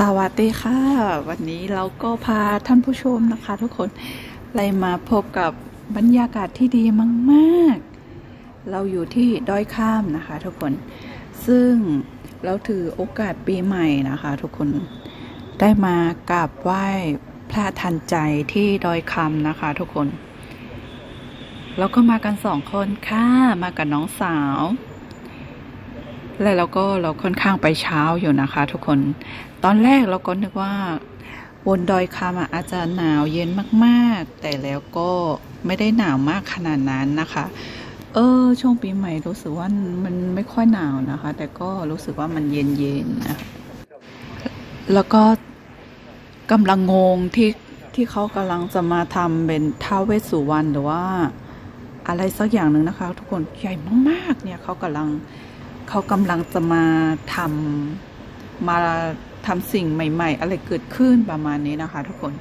สวัสดีค่ะ วันนี้เราก็พาท่านผู้ชมนะคะ ทุกคนไล่มาพบกับบรรยากาศที่ดีมากๆ เราอยู่ที่ดอยข้ามนะคะ ทุกคนซึ่งเราถือโอกาสปีใหม่นะคะ ทุกคนได้มากราบไหว้พระทันใจที่ดอยคำนะคะ ทุกคน แล้วก็มากันสองคนค่ะมากับน้องสาว แล้วเราก็เราค่อนข้างไปเช้าอยู่นะคะ ทุกคน ตอนแรกเราก็นึกว่าบนดอยคำอะอาจจะหนาวเย็นมากๆ แต่แล้วก็ไม่ได้หนาวมากขนาดนั้นนะคะ เออ ช่วงปีใหม่รู้สึกว่ามันไม่ค่อยหนาวนะคะ แต่ก็รู้สึกว่ามันเย็นๆนะ แล้วก็กำลังงงที่ที่เขากำลังจะมาทำเป็นท้าวเวสสุวรรณหรือว่า อะไรสักอย่างหนึ่งนะคะ ทุกคนใหญ่มากๆ เนี่ยเขากำลัง เขากำลังจะมาทำมาทำสิ่งใหม่ ๆ อะไรเกิดขึ้นประมาณนี้นะคะ ทุกคน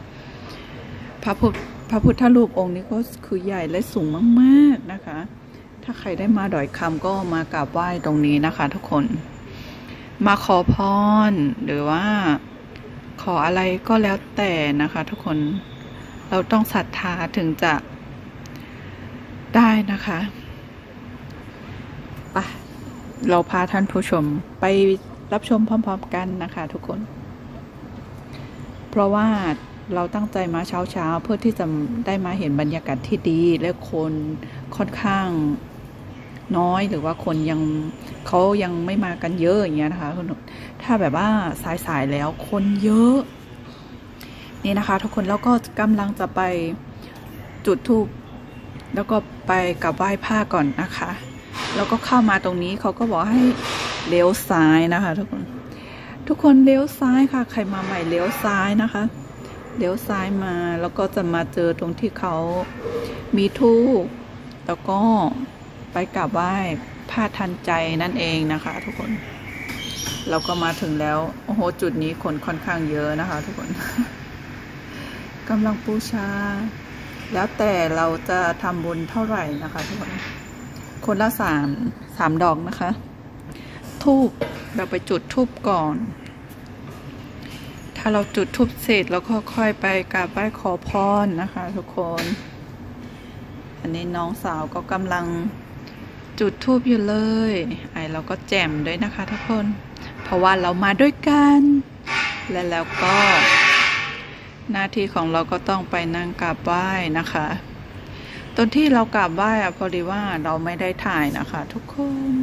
พระพุทธพระพุทธรูปองค์นี้ก็คือใหญ่และสูงมากๆนะคะ ถ้าใครได้มาดอยคำก็มากราบไหว้ตรงนี้นะคะ ทุกคน มาขอพรหรือว่าขออะไรก็แล้วแต่นะคะ ทุกคนเราต้องศรัทธาถึงจะได้นะคะ เราพาท่านผู้ชมไปรับชมพร้อม ๆ กันนะคะทุกคน เพราะว่าเราตั้งใจมาเช้าๆ เพื่อที่จะได้มาเห็นบรรยากาศที่ดีและคนค่อนข้างน้อยหรือว่าคนยังเขายังไม่มากันเยอะอย่างเงี้ยนะคะคุณถ้าแบบว่าสายๆแล้วคนเยอะ นี่นะคะ ทุกคนแล้วก็กำลังจะไปจุดธูปแล้วก็ไปกับไหว้ผ้าก่อนนะคะ แล้วก็เข้ามาตรงนี้เขาก็บอกให้เลี้ยวซ้ายนะคะ ทุกคน ทุกคนเลี้ยวซ้ายค่ะ ใครมาใหม่เลี้ยวซ้ายนะคะเลี้ยวซ้ายมาแล้วก็จะมาเจอตรงที่เขามีทูบแล้วก็ไปกราบไหว้ผ้าทันใจนั่นเองนะคะ ทุกคน เราก็มาถึงแล้ว โอ้โห จุดนี้คนค่อนข้างเยอะนะคะ ทุกคนกำลังปูชา แล้วแต่เราจะทำบุญเท่าไหร่นะคะ ทุกคน คนละสามสามดอกนะคะทูบเราไปจุดทูบก่อน ถ้าเราจุดทูบเสร็จแล้วก็ค่อยไปกราบไหว้ขอพรนะคะ ทุกคน อันนี้น้องสาวก็กำลังจุดทูบอยู่เลย ไอเราก็แจ่มด้วยนะคะ ทุกคน เพราะว่าเรามาด้วยกัน และแล้วก็ หน้าที่ของเราก็ต้องไปนั่งกราบไหว้นะคะ ตอนที่เรากราบไหว้อะพอดีว่าเราไม่ได้ถ่ายนะคะ ทุกคน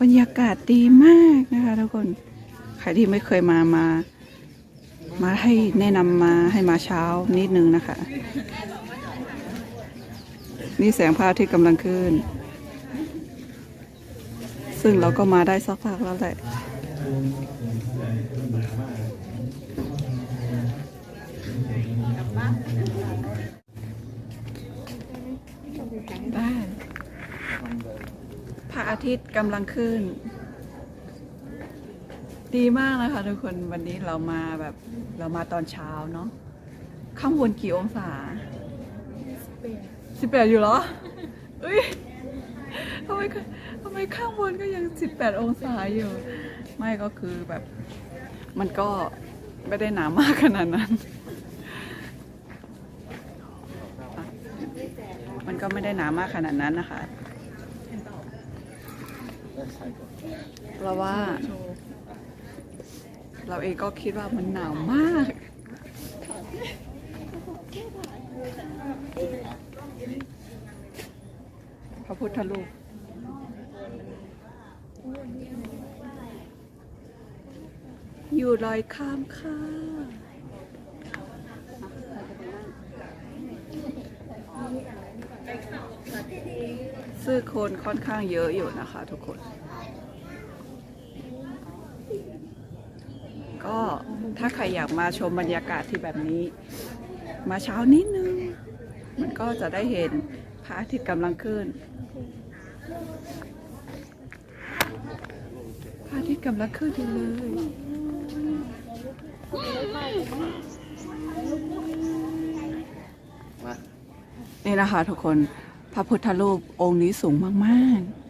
บรรยากาศดีมากนะคะทุกคน ใครที่ไม่เคยมามา มาให้แนะนำมาให้มาเช้านิดนึงนะคะ นี่แสงพระอาทิตย์กำลังขึ้น ซึ่งเราก็มาได้สักพักแล้วแหละ ได้พระอาทิตย์กำลังขึ้น ดีมากนะคะทุกคนวันนี้เรามาแบบเรามาตอนเช้าเนาะข้างบนกี่องศาสิบแปดอยู่เหรอเอ้ยทำไมทำไมข้างบนก็ยังสิบแปดองศาอยู่ ไม่ก็คือแบบ มันก็ไม่ได้หนาวมากขนาดนั้น มัน ก็ไม่ได้หนามากขนาดนั้นนะคะ เพราะว่า เราเองก็คิดว่ามันหนาวมาก พระพุทธรูปอยู่ลอยข้ามค่ะ ซึ่งคนค่อนข้างเยอะอยู่นะคะทุกคน ก็ถ้าใครอยากมาชมบรรยากาศที่แบบนี้ มาเช้านิดนึง มันก็จะได้เห็นพระอาทิตย์กำลังขึ้นพระอาทิตย์กำลังขึ้นอยู่เลยนี่นะคะทุกคน พระพุทธรูปองค์นี้สูงมาก ๆ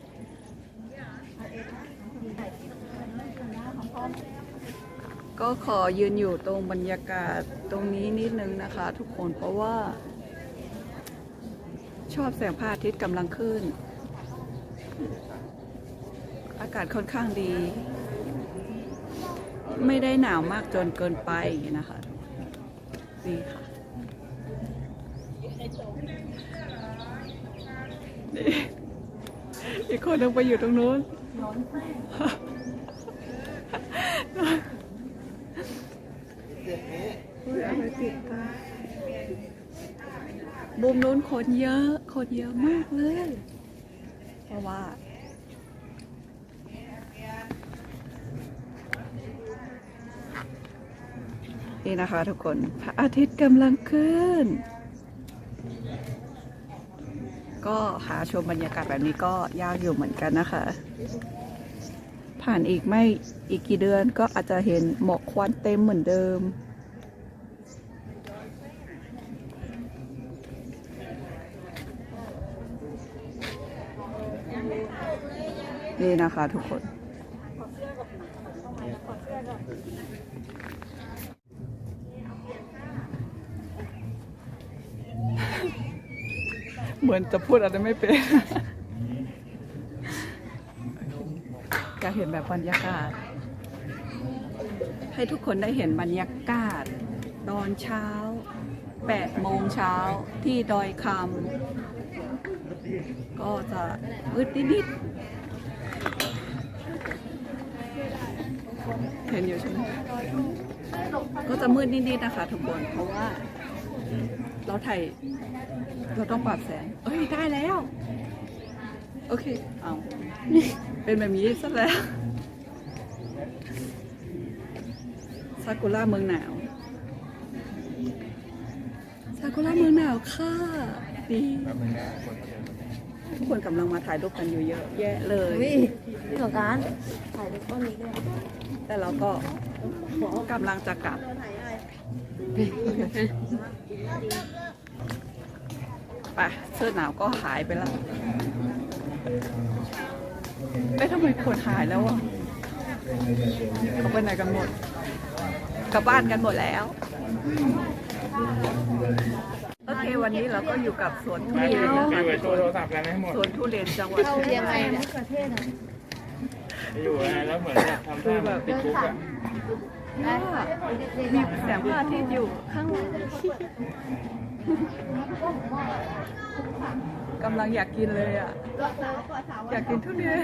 ก็ขอยืนอยู่ตรงบรรยากาศตรงนี้นิดนึงนะคะทุกคนเพราะว่า ชอบแสงพระอาทิตย์กำลังขึ้น อากาศค่อนข้างดี ไม่ได้หนาวมากจนเกินไปนะคะดีค่ะ อีกคนนึงไปอยู่ตรงนู้นอุ๊ยอะไรติดตาบุมนู้นคนเยอะ คนเยอะมากเลย เพราะว่านี่นะคะทุกคน พระอาทิตย์กำลังขึ้น ก็หาชมบรรยากาศแบบนี้ก็ยากอยู่เหมือนกันนะคะ ผ่านอีกไม่อีกกี่เดือนก็อาจจะเห็นหมอกควันเต็มเหมือนเดิม นี่นะคะทุกคน เห มือนจะพูดอะไรไม่เป็นจะเห็นแบบบรรยากาศ ให้ทุกคนได้เห็นบรรยากาศ ตอนเช้า8โมงเช้าที่ดอยคำก็จะมืดนิดๆเห็นอยู่ใช่ไหมก็จะมืดนิดๆนะคะทุกคนเพราะว่าเราถ่าย เราต้องปรับแสง เอ้ยได้แล้ว โอเค เอา เป็นแบบนี้ซะแล้ว ซากุระเมืองหนาว ซากุระเมืองหนาวค่ะดี ทุกคนกำลังมาถ่ายรูปกันอยู่เยอะแยะเลยอุ้ยพี่สงกรารถ่ายรูปต้นนี้ด้วยแต่เราก็กำลังจะกลับ ไปเสื้อหนาวก็หายไปแล้วเอ้ยทำไมคนหายแล้วอะเขาไปไหนกันหมดกลับบ้านกันหมดแล้วโอเควันนี้เราก็อยู่กับสวนทุมาเรีดูยนนะดูคะไปโชว์โทรศัพท์กันให้หมดสวนทุเรียนจังหวัดเราเชียงยังใหไงม่นะประเทศนะอยู่นะแล้วเหมือนแบบทำท่าแบบติดคุกอ่ะมีแสงพระอาทิตย์อยู่ข้างหลังกำลังอยากกินเลยอะ อยากกินทุเรียน